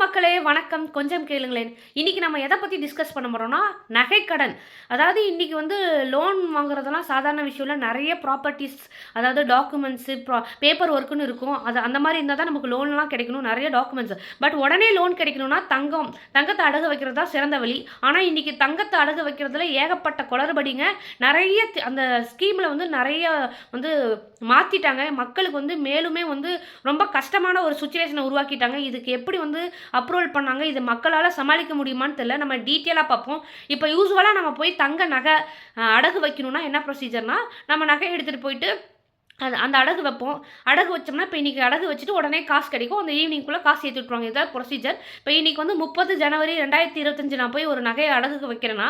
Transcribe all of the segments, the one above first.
மக்களே வணக்கம். கொஞ்சம் கேளுங்களேன். இன்றைக்கி நம்ம எதை பற்றி டிஸ்கஸ் பண்ண போகிறோம்னா நகைக்கடன். அதாவது இன்றைக்கி வந்து லோன் வாங்குறதெல்லாம் சாதாரண விஷயம்ல நிறைய ப்ராப்பர்ட்டிஸ் அதாவது டாக்குமெண்ட்ஸு ப்ரா பேப்பர் ஒர்க்குன்னு இருக்கும். அது அந்த மாதிரி இருந்தால் தான் நமக்கு லோன்லாம் கிடைக்கணும். நிறைய டாக்குமெண்ட்ஸ் பட் உடனே லோன் கிடைக்கணும்னா தங்கம். தங்கத்தை அடகு வைக்கிறது தான் சிறந்த வழி. ஆனால் இன்றைக்கி தங்கத்தை அடகு வைக்கிறதுல ஏகப்பட்ட குளறுபடிங்க. நிறைய அந்த ஸ்கீமில் வந்து நிறைய வந்து மாற்றிட்டாங்க மக்களுக்கு வந்து மேலுமே வந்து ரொம்ப கஷ்டமான ஒரு சுச்சுவேஷனை உருவாக்கிட்டாங்க. இதுக்கு எப்படி வந்து அப்ரூவல் பண்ணாங்க. இது மக்களால் சமாளிக்க முடியுமான்னு தெரியல. நம்ம டீட்டெயிலாக பார்ப்போம். இப்போ யூஸ்வலாக நம்ம போய் தங்க நகை அடகு வைக்கணும்னா என்ன ப்ரொசீஜர்னால் நம்ம நகை எடுத்துகிட்டு போயிட்டு அது அந்த அடகு வைப்போம். அடகு வச்சோம்னா இப்போ இன்றைக்கி அடகு வச்சுட்டு உடனே காசு கிடைக்கும். அந்த ஈவினிங்குள்ளே காசு ஏற்றி விட்ருவாங்க இதான் ப்ரொசீஜர் இப்போ இன்றைக்கி வந்து முப்பது ஜனவரி ரெண்டாயிரத்தி இருபத்தஞ்சி நான் போய் ஒரு நகையை அடகுக்கு வைக்கிறேன்னா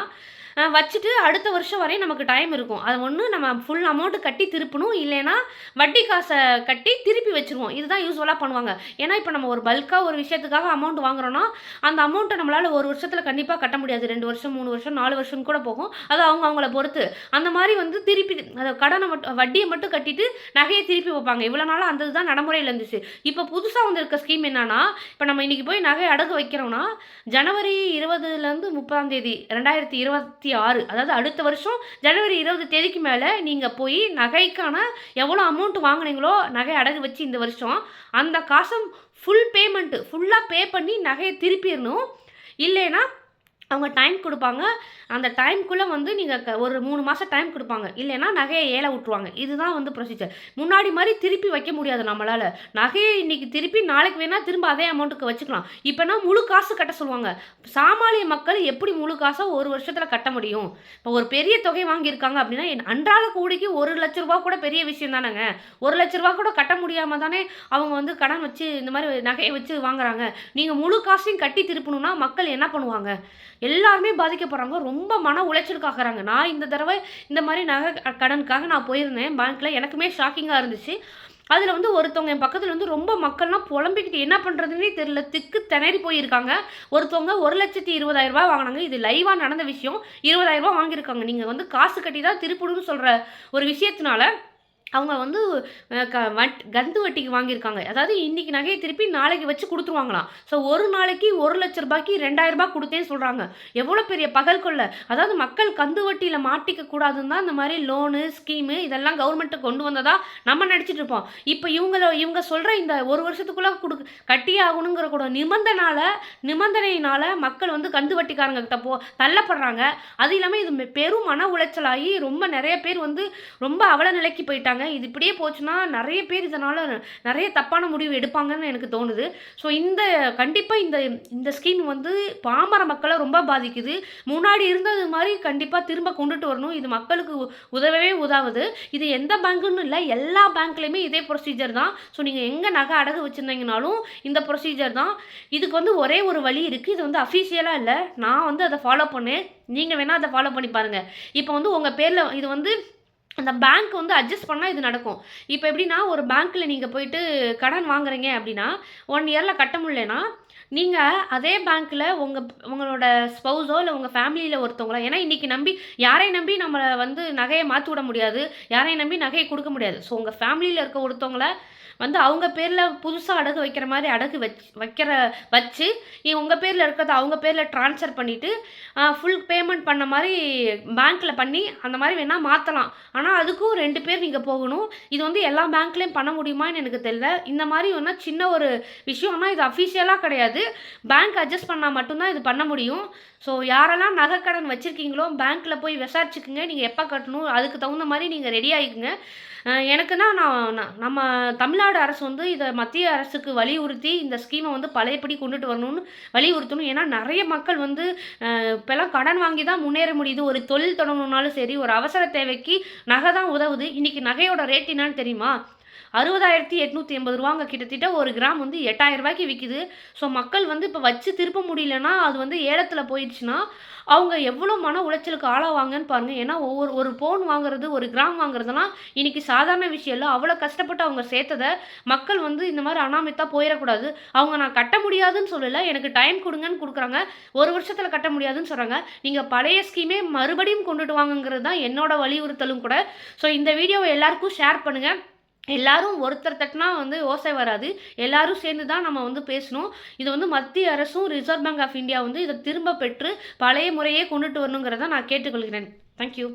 வச்சுட்டு அடுத்த வருஷம் வரையும் நமக்கு டைம் இருக்கும். அது ஒன்று நம்ம ஃபுல் அமௌண்ட்டு கட்டி திருப்பணும். இல்லைன்னா வட்டி காசை கட்டி திருப்பி வச்சுருவோம். இதுதான் யூஸ்வலாக பண்ணுவாங்க. ஏன்னா இப்போ நம்ம ஒரு பல்காக ஒரு விஷயத்துக்காக அமௌண்ட் வாங்குறோன்னா அந்த அமௌண்ட்டை நம்மளால் ஒரு வருஷத்தில் கண்டிப்பாக கட்ட முடியாது. ரெண்டு வருஷம் மூணு வருஷம் நாலு வருஷம் கூட போகும். அது அவங்க அவங்கள பொறுத்து. அந்த மாதிரி வந்து திருப்பி அதை கடனை மட்டும் வட்டியை மட்டும் கட்டிட்டு நகையை திருப்பி வைப்பாங்க. இவ்வளோ நாளாக அந்த இதுதான் நடைமுறையில் இருந்துச்சு. இப்போ புதுசாக வந்திருக்க ஸ்கீம் என்னன்னா இப்போ நம்ம இன்றைக்கி போய் நகை அடகு வைக்கிறோம்னா ஜனவரி இருபதுலேருந்து முப்பதாம் தேதி ரெண்டாயிரத்தி இருபத்தி ஆறு. அதாவது அடுத்த வருஷம் ஜனவரி இருபது தேதிக்கு மேலே நீங்கள் போய் நகைக்கான எவ்வளோ அமௌண்ட் வாங்குனீங்களோ நகை அடகு வச்சு இந்த வருஷம் அந்த காசும் ஃபுல் பேமெண்ட்டு ஃபுல்லாக பே பண்ணி நகையை திருப்பிடணும். இல்லைன்னா அவங்க டைம் கொடுப்பாங்க. அந்த டைம்குள்ளே வந்து நீங்கள் ஒரு மூணு மாதம் டைம் கொடுப்பாங்க. இல்லைன்னா நகையை ஏழை விட்ருவாங்க இதுதான் வந்து ப்ரொசீஜர் முன்னாடி மாதிரி திருப்பி வைக்க முடியாது நம்மளால். நகையை இன்றைக்கி திருப்பி நாளைக்கு வேணால் திரும்ப அதே அமௌண்ட்டுக்கு வச்சுக்கலாம். இப்போனா முழு காசு கட்ட சொல்லுவாங்க. சாமானிய மக்கள் எப்படி முழு காசை ஒரு வருஷத்தில் கட்ட முடியும்? இப்போ ஒரு பெரிய தொகை வாங்கியிருக்காங்க அப்படின்னா என் அன்றாட கூடிக்கு ஒரு லட்ச ரூபா கூட பெரிய விஷயம் தானேங்க. ஒரு லட்ச ரூபா கூட கட்ட முடியாமல் தானே அவங்க வந்து கடன் வச்சு இந்த மாதிரி நகையை வச்சு வாங்குறாங்க. நீங்கள் முழு காசையும் கட்டி திருப்பணும்னா மக்கள் என்ன பண்ணுவாங்க? எல்லாருமே பாதிக்கப்படுறாங்க. ரொம்ப மன உளைச்சலுக்காகிறாங்க. நான் இந்த தடவை இந்த மாதிரி நகை கடனுக்காக நான் போயிருந்தேன். பேங்க்கில் எனக்குமே ஷாக்கிங்காக இருந்துச்சு. அதில் வந்து ஒருத்தவங்க என் பக்கத்தில் வந்து ரொம்ப மக்கள்லாம் புலம்பிக்கிட்டு என்ன பண்ணுறதுன்னே தெரியல. திக்கு திணறி போயிருக்காங்க. ஒருத்தவங்க ஒரு லட்சத்தி இருபதாயிரம் வாங்கினாங்க. இது லைவாக நடந்த விஷயம். இருபதாயிரம் ரூபா வாங்கியிருக்காங்க. நீங்கள் வந்து காசு கட்டி தான் திருப்பிடுன்னு சொல்கிற ஒரு விஷயத்தினால அவங்க வந்து க வட் கந்து வட்டிக்கு வாங்கியிருக்காங்க. அதாவது இன்னைக்கு நகையை திருப்பி நாளைக்கு வச்சு கொடுத்துருவாங்களாம். ஸோ ஒரு நாளைக்கு ஒரு லட்ச ரூபாய்க்கு ரெண்டாயிரரூபா கொடுத்தேன்னு சொல்கிறாங்க எவ்வளோ பெரிய பகல் கொள்ள. அதாவது மக்கள் கந்து வட்டியில் மாட்டிக்க கூடாதுன்னு தான் இந்த மாதிரி லோனு ஸ்கீமு இதெல்லாம் கவர்மெண்ட்டு கொண்டு வந்ததா நம்ம நினச்சிட்டு இருப்போம். இப்போ இவங்கள இவங்க சொல்கிற இந்த ஒரு வருஷத்துக்குள்ளே கொடு கட்டியே ஆகணுங்கிற கூட நிபந்தனால நிபந்தனையினால் மக்கள் வந்து கந்து வட்டிக்காரங்க கிட்ட போ தள்ளப்படுறாங்க. அது இல்லாமல் இது மெ- பெரும் மன உளைச்சலாகி ரொம்ப நிறைய பேர் வந்து ரொம்ப அவல நிலைக்கு போயிட்டாங்க. இது இப்படியே போச்சுன்னா நிறைய பேர் இதனால் நிறைய தப்பான முடிவு எடுப்பாங்கன்னு எனக்கு தோணுது. ஸோ இந்த கண்டிப்பாக இந்த இந்த ஸ்கீம் வந்து பாமர மக்களை ரொம்ப பாதிக்குது. முன்னாடி இருந்தது மாதிரி கண்டிப்பாக திரும்ப கொண்டுட்டு வரணும். இது மக்களுக்கு உதவவே உதவுது. இது எந்த பேங்க்குன்னு இல்லை. எல்லா பேங்க்லேயுமே இதே ப்ரொசீஜர் தான். ஸோ நீங்கள் எங்கே நகை அடகு வச்சுருந்தீங்கனாலும் இந்த ப்ரொசீஜர் தான். இதுக்கு வந்து ஒரே ஒரு வழி இருக்குது இது வந்து அஃபீஷியலாக இல்லை. நான் வந்து அதை ஃபாலோ பண்ணேன். நீங்கள் வேணால் அதை ஃபாலோ பண்ணி பாருங்கள் இப்போ வந்து உங்கள் பேரில் இது வந்து அந்த பேங்க் வந்து அட்ஜஸ்ட் பண்ணால் இது நடக்கும். இப்போ எப்படின்னா ஒரு பேங்க்கில் நீங்கள் போயிட்டு கடன் வாங்குறீங்க அப்படின்னா ஒன் இயரில் கட்ட முடியலன்னா நீங்கள் அதே பேங்க்கில் உங்கள் உங்களோட ஸ்பௌஸோ இல்லை உங்கள் ஃபேமிலியில் ஒருத்தவங்களோ? ஏன்னா இன்றைக்கி நம்பி யாரையும் நம்பி நம்மளை வந்து நகையை மாற்றி விட முடியாது? யாரையும் நம்பி நகையை கொடுக்க முடியாது. ஸோ உங்கள் ஃபேமிலியில் இருக்க ஒருத்தவங்கள வந்து அவங்க பேரில் புதுசாக அடகு வைக்கிற மாதிரி அடகு வச்சு வைக்கிற வச்சு உங்கள் பேரில் இருக்கிறத அவங்க பேரில் ட்ரான்ஸ்ஃபர் பண்ணிவிட்டு ஃபுல் பேமெண்ட் பண்ண மாதிரி பேங்க்கில் பண்ணி அந்த மாதிரி வேணால் மாற்றலாம் ஆனால் அதுக்கும் ரெண்டு பேர் நீங்கள் போகணும். இது வந்து எல்லா பேங்க்லேயும் பண்ண முடியுமான்னு எனக்கு தெரியல. இந்த மாதிரி வேணால் சின்ன ஒரு விஷயம். ஆனால் இது அஃபிஷியலாக கிடையாது. பேங்க் அட்ஜஸ்ட் பண்ணால் மட்டும்தான் இது பண்ண முடியும். ஸோ யாரெல்லாம் நகைக்கடன் வச்சுருக்கீங்களோ பேங்க்கில் போய் விசாரிச்சுக்குங்க. நீங்கள் எப்போ கட்டணும் அதுக்கு தகுந்த மாதிரி நீங்கள் ரெடி ஆகிக்குங்க எனக்குன்னா நான் நம்ம தமிழ்நாடு அரசு வந்து இதை மத்திய அரசுக்கு வலியுறுத்தி இந்த ஸ்கீமை வந்து பழையபடி கொண்டுட்டு வரணும்னு வலியுறுத்தணும். ஏன்னா நிறைய மக்கள் வந்து இப்போல்லாம் கடன் வாங்கி தான் முன்னேற முடியுது. ஒரு தொழில் தொடங்கணும்னாலும் சரி ஒரு அவசர தேவைக்கு நகை தான் உதவுது. இன்றைக்கி நகையோட ரேட் என்னன்னு தெரியுமா? அறுபதாயிரத்தி எட்நூற்றி எண்பது ரூபாங்க. கிட்டத்தட்ட ஒரு கிராம் வந்து எட்டாயிரம் ரூபாய்க்கு விற்கிது ஸோ மக்கள் வந்து இப்போ வச்சு திருப்ப முடியலன்னா அது வந்து ஏலத்தில் போயிடுச்சுன்னா அவங்க எவ்வளோ மன உளைச்சலுக்கு ஆளாவாங்கன்னு பாருங்கள் ஏன்னா ஒவ்வொரு ஒரு பவுன் வாங்குறது ஒரு கிராம் வாங்குறதுலாம் இன்றைக்கி சாதாரண விஷயம் இல்லை. அவ்வளோ கஷ்டப்பட்டு அவங்க சேர்த்ததை மக்கள் வந்து இந்த மாதிரி அனாமித்தா போயிடக்கூடாது. அவங்க நான் கட்ட முடியாதுன்னு சொல்லலை. எனக்கு டைம் கொடுங்கன்னு கொடுக்குறாங்க. ஒரு வருஷத்தில் கட்ட முடியாதுன்னு சொல்கிறாங்க நீங்கள் பழைய ஸ்கீமே மறுபடியும் கொண்டுட்டு வாங்கங்கிறது தான் என்னோட வலியுறுத்தலும் கூட. ஸோ இந்த வீடியோவை எல்லாருக்கும் ஷேர் பண்ணுங்கள் எல்லாரும் ஒருத்தர் தட்டினா வந்து ஓசை வராது. எல்லாரும் சேர்ந்து தான் நம்ம வந்து பேசணும். இது வந்து மத்திய அரசும் ரிசர்வ் பேங்க் ஆஃப் இந்தியா வந்து இதை திரும்ப பெற்று பழைய முறையே கொண்டுட்டு வரணுங்கிறத நான் கேட்டுக்கொள்கிறேன். தேங்க்யூ